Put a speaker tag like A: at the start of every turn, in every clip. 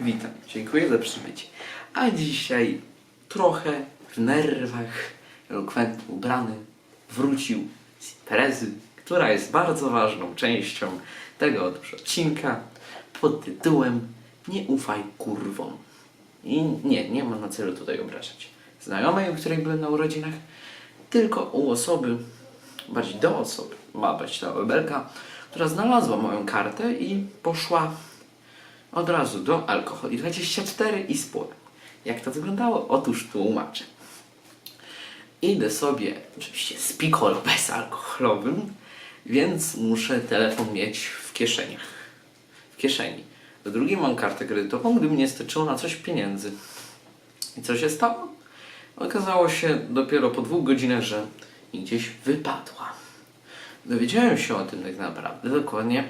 A: Witam, dziękuję za przybycie. A dzisiaj trochę w nerwach, elokwentnie ubrany, wrócił z imprezy, która jest bardzo ważną częścią tego odcinka pod tytułem Nie ufaj kurwom. I nie, nie mam na celu tutaj obrażać znajomej, u której byłem na urodzinach, tylko u osoby, bardziej do osoby, ma być ta obelka, która znalazła moją kartę i poszła od razu do alkoholi 24 i spór. Jak to wyglądało? Otóż tłumaczę. Idę sobie oczywiście z piccolo bezalkoholowym, więc muszę telefon mieć w kieszeniach. W kieszeni. Do drugiej mam kartę kredytową, gdyby nie starczyło na coś pieniędzy. I co się stało? Okazało się dopiero po dwóch godzinach, że gdzieś wypadła. Dowiedziałem się o tym tak naprawdę dokładnie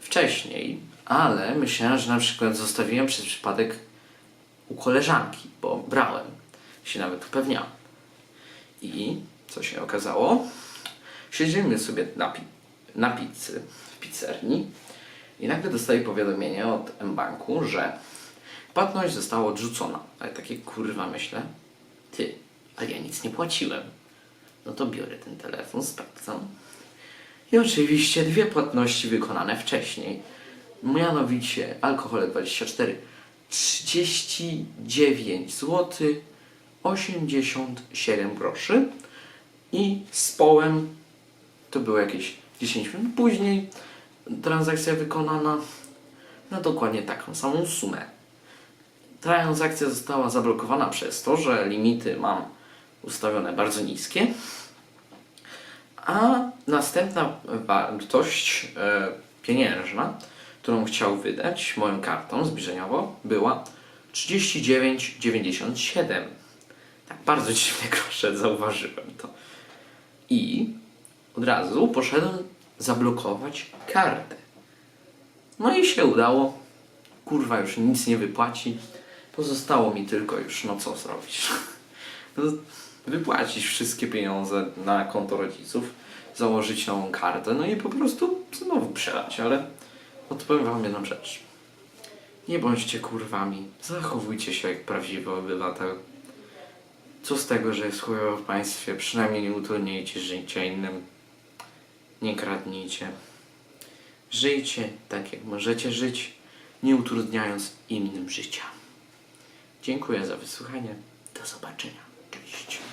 A: wcześniej, ale myślałem, że na przykład zostawiłem przez przypadek u koleżanki, bo brałem. Się nawet upewniałem. I co się okazało? Siedzimy sobie na, pi- na pizzy w pizzerni i nagle dostaję powiadomienie od M-Banku, że płatność została odrzucona. Ale takie kurwa myślę, ty, ale ja nic nie płaciłem. No to biorę ten telefon, sprawdzam. I oczywiście dwie płatności wykonane wcześniej. Mianowicie alkohole 24 39 zł 87 groszy. I z połem to było jakieś 10 minut później transakcja wykonana na dokładnie taką samą sumę. Transakcja została zablokowana przez to, że limity mam ustawione bardzo niskie, a następna wartość e, pieniężna, którą chciał wydać moją kartą zbliżeniowo, była 39,97. Tak bardzo dziwne grosze, zauważyłem to. I od razu poszedłem zablokować kartę. No i się udało. Kurwa, już nic nie wypłaci. Pozostało mi tylko już, no co zrobić? No, wypłacić wszystkie pieniądze na konto rodziców, założyć nową kartę, no i po prostu znowu przelać, ale odpowiem wam jedną rzecz. Nie bądźcie kurwami, zachowujcie się jak prawdziwy obywatel. Co z tego, że jest chujowo w państwie, przynajmniej nie utrudniejcie życia innym. Nie kradnijcie. Żyjcie tak, jak możecie żyć, nie utrudniając innym życia. Dziękuję za wysłuchanie. Do zobaczenia. Cześć.